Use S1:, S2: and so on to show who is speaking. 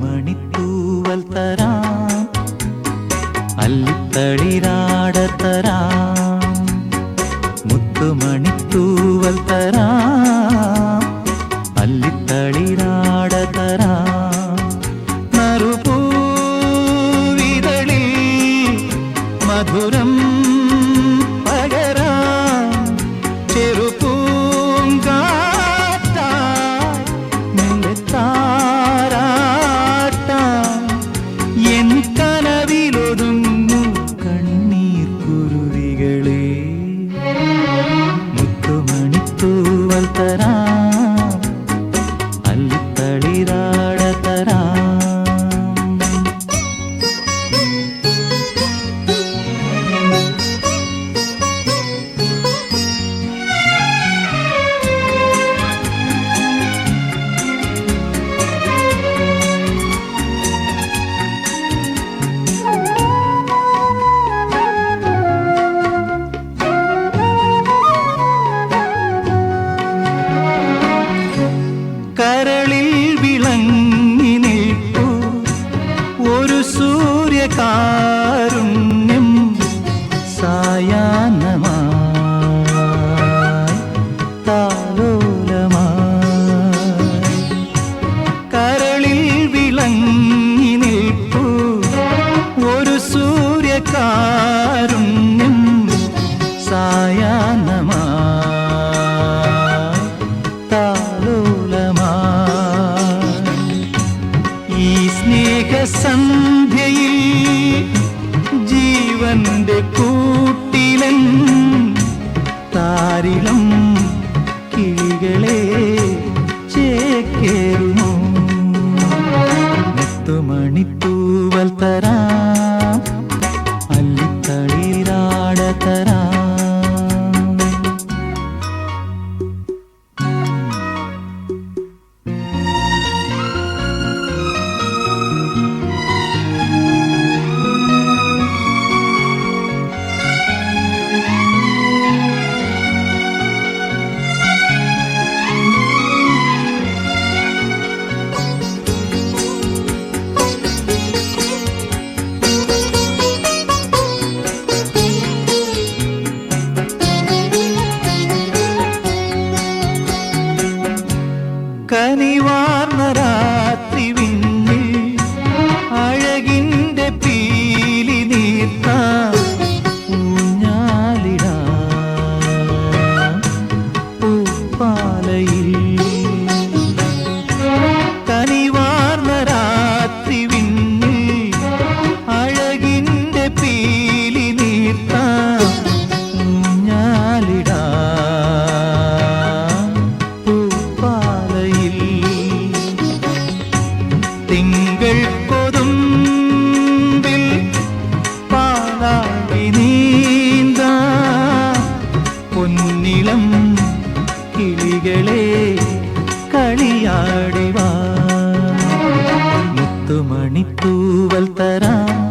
S1: மணித்தூவல் தராம். அள்ளித்தளிராட தராம். முத்துமணி தூவல் தராம். കരളിൽ തന്റെ കൂട്ടിലൻ താരിളം കിളികളെ ചേക്കേറുന്നു എത്തുമണിത്തൂ மணித்தூவல் தரான்